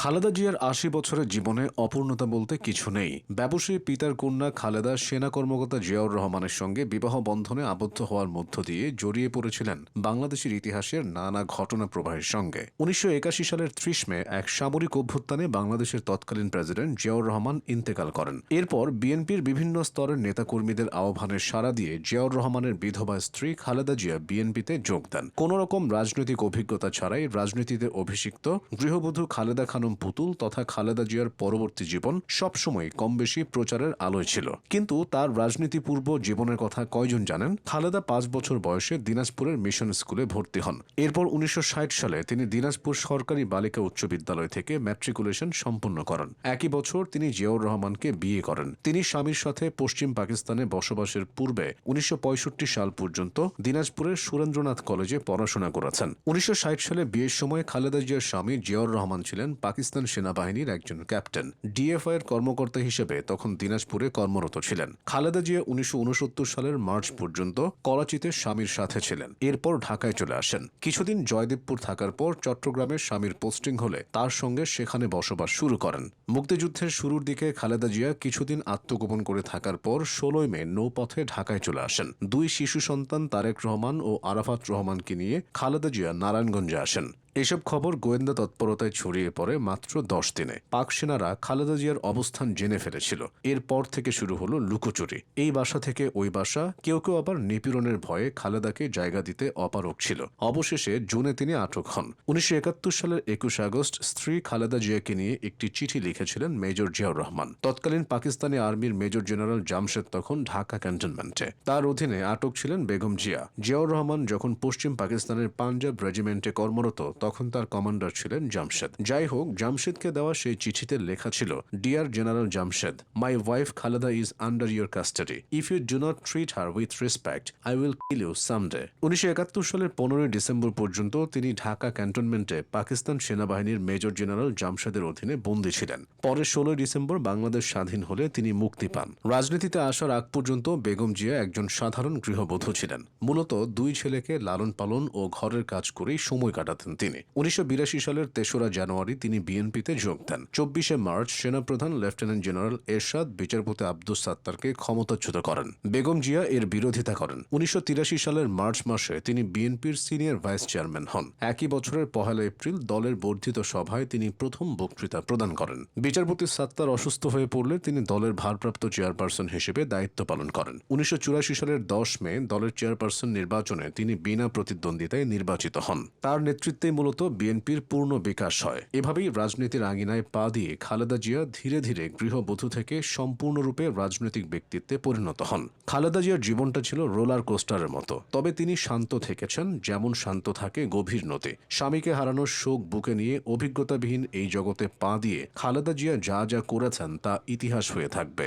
খালেদা জিয়ার আশি বছরের জীবনে অপূর্ণতা বলতে কিছু নেই। ব্যবসায়ী পিতার কন্যা খালেদা, সেনা কর্মকর্তা জিয়াউর রহমানের সঙ্গে বিবাহ বন্ধনে আবদ্ধ হওয়ার মধ্য দিয়ে জড়িয়ে পড়েছিলেন বাংলাদেশের ইতিহাসের নানা ঘটনা প্রবাহের সঙ্গে। উনিশশো একাশি সালের ত্রিশ মে এক সামরিক অভ্যুত্থানে বাংলাদেশের তৎকালীন প্রেসিডেন্ট জিয়াউর রহমান ইন্তেকাল করেন। এরপর বিএনপির বিভিন্ন স্তরের নেতাকর্মীদের আহ্বানে সাড়া দিয়ে জিয়াউর রহমানের বিধবা স্ত্রী খালেদা জিয়া বিএনপিতে যোগ দেন। কোন রকম রাজনৈতিক অভিজ্ঞতা ছাড়াই রাজনীতিতে অভিষিক্ত গৃহবধূ খালেদা খানম পুতুল তথা খালেদা জিয়ার পরবর্তী জীবন সবসময় কম বেশি প্রচারের আলোয় ছিল। কিন্তু তার রাজনীতিপূর্ব জীবনের কথা কয়জন জানেন? খালেদা পাঁচ বছর বয়সে দিনাজপুরের মিশন স্কুলে ভর্তি হন। এরপর উনিশশো সালে তিনি দিনাজপুর সরকারি বালিকা উচ্চ বিদ্যালয় থেকে ম্যাট্রিকুলেশন সম্পন্ন করেন। একই বছর তিনি জিয়াউর রহমানকে বিয়ে করেন। তিনি স্বামীর সাথে পশ্চিম পাকিস্তানে বসবাসের পূর্বে উনিশশো পঁয়ষট্টি সাল পর্যন্ত দিনাজপুরের সুরেন্দ্রনাথ কলেজে পড়াশোনা করেছেন। উনিশশো ষাট সালে বিয়ের সময় খালেদা জিয়ার স্বামী জিয়াউর রহমান ছিলেন পাকিস্তান সেনাবাহিনীর একজন ক্যাপ্টেন। ডিএফআই এর কর্মকর্তা হিসেবে তখন দিনাজপুরে কর্মরত ছিলেন। খালেদা জিয়া উনিশশো উনসত্তর সালের মার্চ পর্যন্ত করাচিতে স্বামীর সাথে ছিলেন। এরপর ঢাকায় চলে আসেন। কিছুদিন জয়দেবপুর থাকার পর চট্টগ্রামে স্বামীর পোস্টিং হলে তার সঙ্গে সেখানে বসবাস শুরু করেন। মুক্তিযুদ্ধের শুরুর দিকে খালেদা জিয়া কিছুদিন আত্মগোপন করে থাকার পর ষোলোই মে নৌপথে ঢাকায় চলে আসেন। দুই শিশু সন্তান তারেক রহমান ও আরাফাত রহমানকে নিয়ে খালেদা জিয়া নারায়ণগঞ্জে আসেন। এসব খবর গোয়েন্দা তৎপরতায় ছড়িয়ে পড়ে মাত্র দশ দিনে। পাক সেনারা খালেদা জিয়ার অবস্থান জেনে ফেলেছিল। এরপর থেকে শুরু হলো লুকোচুরি। এই বাসা থেকে ওই বাসা কেউ কেউ আবার নিপীড়নের ভয়ে খালেদাকে জায়গা দিতে অপারক ছিল। অবশেষে জুনে তিনি আটক হন। উনিশশো একাত্তর সালের একুশ আগস্ট স্ত্রী খালেদা জিয়াকে নিয়ে একটি চিঠি লিখেছিলেন মেজর জিয়াউর রহমান। তৎকালীন পাকিস্তানি আর্মির মেজর জেনারেল জামশেদ তখন ঢাকা ক্যান্টনমেন্টে। তার অধীনে আটক ছিলেন বেগম জিয়া। জিয়াউর রহমান যখন পশ্চিম পাকিস্তানের পাঞ্জাব রেজিমেন্টে কর্মরত তখন তার কমান্ডার ছিলেন জামশেদ। যাই হোক, জামশেদকে দেওয়া সেই চিঠিতে লেখা ছিল dear general Jamshed my wife Khaleda is under your custody if you do not treat her with respect I will kill you someday উনিশশো একাত্তর সালের পনেরোই ডিসেম্বর পর্যন্ত তিনি ঢাকা ক্যান্টনমেন্টে পাকিস্তান সেনাবাহিনীর মেজর জেনারেল জামশেদের অধীনে বন্দী ছিলেন। পরে ষোলোই ডিসেম্বর বাংলাদেশ স্বাধীন হলে তিনি মুক্তি পান। রাজনীতিতে আসার আগ পর্যন্ত বেগম জিয়া একজন সাধারণ গৃহবধূ ছিলেন। মূলত দুই ছেলেকে লালন পালন ও ঘরের কাজ করেই সময় কাটাতেন তিনি। উনিশশো বিরাশি সালের তেসরা জানুয়ারি তিনি বিএনপিতে যোগ দেন। চব্বিশে মার্চ সেনাপ্রধান লেফটেন্যান্ট জেনারেল এরশাদ, বিচারপতি আব্দুস সাত্তারকে ক্ষমতাচ্যুত করেন। বেগম জিয়া এর বিরোধিতা করেন। উনিশশো তিরাশি সালের মার্চ মাসে তিনি বিএনপির সিনিয়র ভাইস চেয়ারম্যান হন। একই বছরের পহেলা এপ্রিল দলের বর্ধিত সভায় তিনি প্রথম বক্তৃতা প্রদান করেন। বিচারপতি সাত্তার অসুস্থ হয়ে পড়লে তিনি দলের ভারপ্রাপ্ত চেয়ারপারসন হিসেবে দায়িত্ব পালন করেন। উনিশশো চুরাশি সালের দশ মে দলের চেয়ারপারসন নির্বাচনে তিনি বিনা প্রতিদ্বন্দ্বিতায় নির্বাচিত হন। তার নেতৃত্বে মূলত বিএনপির পূর্ণ বিকাশ হয়। এভাবেই রাজনীতির আঙিনায় পা দিয়ে খালেদা জিয়া ধীরে ধীরে গৃহবধূ থেকে সম্পূর্ণরূপে রাজনৈতিক ব্যক্তিত্বে পরিণত হন। খালেদা জিয়ার জীবনটা ছিল রোলার কোস্টারের মতো, তবে তিনি শান্ত থেকেছেন, যেমন শান্ত থাকে গভীর নদী। স্বামীকে হারানোর শোক বুকে নিয়ে অভিজ্ঞতাবিহীন এই জগতে পা দিয়ে খালেদা জিয়া যা যা করেছেন তা ইতিহাস হয়ে থাকবে।